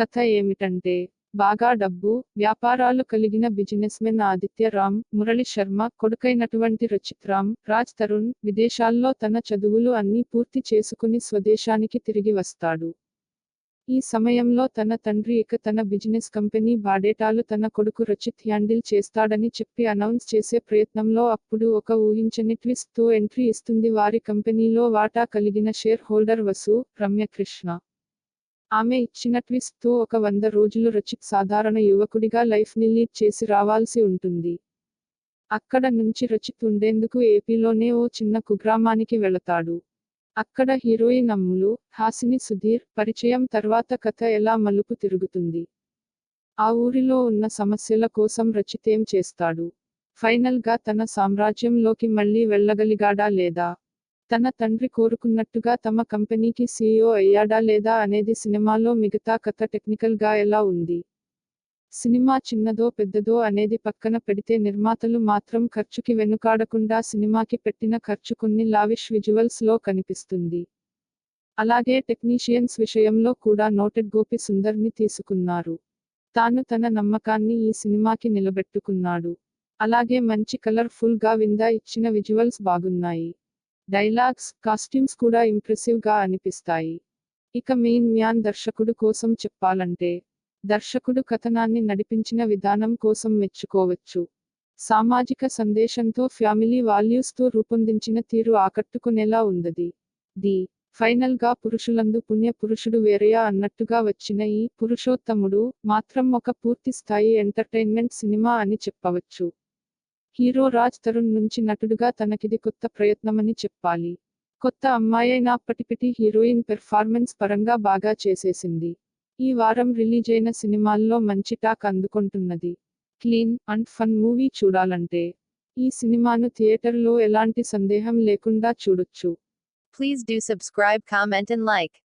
కథ ఏమిటంటే బాగా డబ్బు వ్యాపారాలు కలిగిన బిజినెస్ మెన్ ఆదిత్య రామ్ మురళి శర్మ కొడుకైనటువంటి రచిత్ రామ్ రాజ్ తరుణ్ విదేశాల్లో తన చదువులు అన్నీ పూర్తి చేసుకుని స్వదేశానికి తిరిగి వస్తాడు. ఈ సమయంలో తన తండ్రి ఇక తన బిజినెస్ కంపెనీ బాడేటాలు తన కొడుకు రచిత్ హ్యాండిల్ చేస్తాడని చెప్పి అనౌన్స్ చేసే ప్రయత్నంలో అప్పుడు ఒక ఊహించని ట్విస్ట్తో ఎంట్రీ ఇస్తుంది. వారి కంపెనీలో వాటా కలిగిన షేర్ హోల్డర్ వసు రమ్యకృష్ణ. ఆమె ఇచ్చిన ట్విస్ట్తో ఒక వంద రోజులు రచిత్ సాధారణ యువకుడిగా లైఫ్ని లీడ్ చేసి రావాల్సి ఉంటుంది. అక్కడ నుంచి రచిత్ ఉండేందుకు ఏపీలోనే ఓ చిన్న కుగ్రామానికి వెళతాడు. అక్కడ హీరోయిన్ అమ్ములు హాసిని సుధీర్ పరిచయం తర్వాత కథ ఎలా మలుపు తిరుగుతుంది. ఆ ఊరిలో ఉన్న సమస్యల కోసం రచిత్ ఏం చేస్తాడు? ఫైనల్గా తన సామ్రాజ్యంలోకి మళ్ళీ వెళ్ళగలిగాడా లేదా? తన తండ్రి కోరుకున్నట్టుగా తమ కంపెనీకి సీఈఓ అయ్యాడా లేదా అనేది సినిమాలో మిగతా కథ టెక్నికల్గా ఎలా ఉంది? సినిమా చిన్నదో పెద్దదో అనేది పక్కన పెడితే నిర్మాతలు మాత్రం ఖర్చుకి వెనుకాడకుండా సినిమాకి పెట్టిన ఖర్చు కొన్ని లావిష్ విజువల్స్లో కనిపిస్తుంది. అలాగే టెక్నీషియన్స్ విషయంలో కూడా నోటెడ్ గోపి సుందర్ని తీసుకున్నారు. తాను తన నమ్మకాన్ని ఈ సినిమాకి నిలబెట్టుకున్నాడు. అలాగే మంచి కలర్ఫుల్గా విందా ఇచ్చిన విజువల్స్ బాగున్నాయి. డైలాగ్స్ కాస్ట్యూమ్స్ కూడా ఇంప్రెసివ్గా అనిపిస్తాయి. ఇక మెయిన్ మ్యాన్ దర్శకుడు కోసం చెప్పాలంటే దర్శకుడు కథనాన్ని నడిపించిన విధానం కోసం మెచ్చుకోవచ్చు. సామాజిక సందేశంతో ఫ్యామిలీ వాల్యూస్తో రూపొందించిన తీరు ఆకట్టుకునేలా ఉందది ది ఫైనల్గా పురుషులందు పుణ్య పురుషుడు వేరయా అన్నట్టుగా వచ్చిన ఈ పురుషోత్తముడు మాత్రం ఒక పూర్తి స్థాయి ఎంటర్టైన్మెంట్ సినిమా అని చెప్పవచ్చు. హీరో రాజ్ తరుణ్ నుంచి నటుడుగా తనకిది కొత్త ప్రయత్నమని చెప్పాలి. కొత్త అమ్మాయైనప్పటికీ హీరోయిన్ పెర్ఫార్మెన్స్ పరంగా బాగా చేసేసింది. ఈ వారం రిలీజ్ అయిన సినిమాల్లో మంచి టాక్ అందుకుంటున్నది. క్లీన్ అండ్ ఫన్ మూవీ చూడాలంటే ఈ సినిమాను థియేటర్లో ఎలాంటి సందేహం లేకుండా చూడొచ్చు. Please do subscribe comment and like